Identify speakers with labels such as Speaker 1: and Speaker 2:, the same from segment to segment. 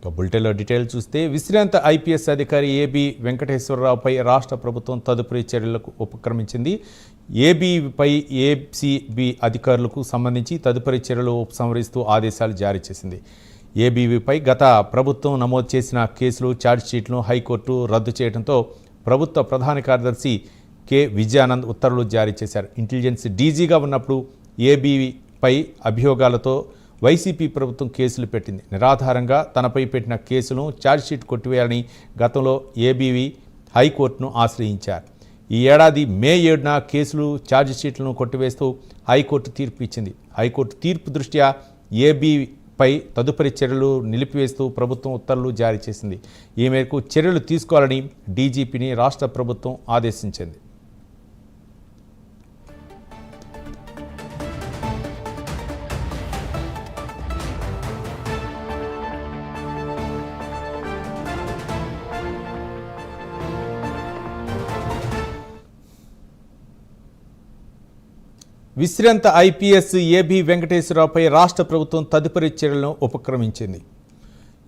Speaker 1: ఇక బులెటిన్లో డీటెయిల్ చూస్తే విశ్రాంత ఐపీఎస్ అధికారి ఏబి వెంకటేశ్వరరావుపై రాష్ట్ర ప్రభుత్వం తదుపరి చర్యలకు ఉపక్రమించింది. ఏబీపై ఏసీబీ అధికారులకు సంబంధించి తదుపరి చర్యలు ఉపసంహరిస్తూ ఆదేశాలు జారీ చేసింది. ఏబీవీపై గత ప్రభుత్వం నమోదు చేసిన కేసులు ఛార్జ్షీట్లను హైకోర్టు రద్దు చేయడంతో ప్రభుత్వ ప్రధాన కార్యదర్శి కె విజయానంద్ ఉత్తర్వులు జారీ చేశారు. ఇంటెలిజెన్స్ డీజీగా ఉన్నప్పుడు ఏబీపై అభియోగాలతో వైసీపీ ప్రభుత్వం కేసులు పెట్టింది. నిరాధారంగా తనపై పెట్టిన కేసులను ఛార్జ్షీట్ కొట్టివేయాలని గతంలో ఏబీవీ హైకోర్టును ఆశ్రయించారు. ఈ ఏడాది మే ఏడున కేసులు ఛార్జ్షీట్లను కొట్టివేస్తూ హైకోర్టు తీర్పు ఇచ్చింది. హైకోర్టు తీర్పు దృష్ట్యా ఏబీపై తదుపరి చర్యలు నిలిపివేస్తూ ప్రభుత్వం ఉత్తర్వులు జారీ చేసింది. ఈ మేరకు చర్యలు తీసుకోవాలని డీజీపీని రాష్ట్ర ప్రభుత్వం ఆదేశించింది. విశ్రాంత ఐపీఎస్ ఏబీ వెంకటేశ్వరరావుపై రాష్ట్ర ప్రభుత్వం తదుపరి చర్యలను ఉపక్రమించింది.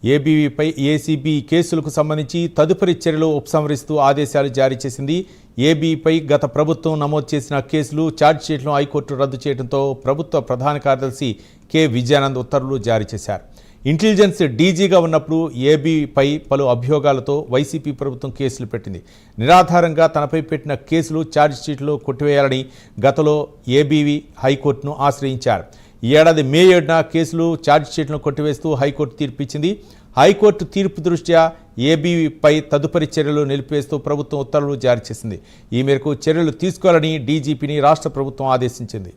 Speaker 1: ఏబీవీపై ఏసీబీ కేసులకు సంబంధించి తదుపరి చర్యలు ఉపసంహరిస్తూ ఆదేశాలు జారీ చేసింది. ఏబీపై గత ప్రభుత్వం నమోదు చేసిన కేసులు ఛార్జ్షీట్లను హైకోర్టు రద్దు చేయడంతో ప్రభుత్వ ప్రధాన కార్యదర్శి కె. విజయానంద్ ఉత్తర్వులు జారీ చేశారు. ఇంటెలిజెన్స్ డీజీగా ఉన్నప్పుడు ఏబీపై పలు అభియోగాలతో వైసీపీ ప్రభుత్వం కేసులు పెట్టింది. నిరాధారంగా తనపై పెట్టిన కేసులు ఛార్జ్షీట్లో కొట్టివేయాలని గతంలో ఏబీవీ హైకోర్టును ఆశ్రయించారు. ఈ ఏడాది మే ఏడున కేసులు ఛార్జ్షీట్లను కొట్టివేస్తూ హైకోర్టు తీర్పు ఇచ్చింది హైకోర్టు తీర్పు దృష్ట్యా ఏబీపై తదుపరి చర్యలు నిలిపివేస్తూ ప్రభుత్వం ఉత్తర్వులు జారీ చేసింది. ఈ మేరకు చర్యలు తీసుకోవాలని డీజీపీని రాష్ట్ర ప్రభుత్వం ఆదేశించింది.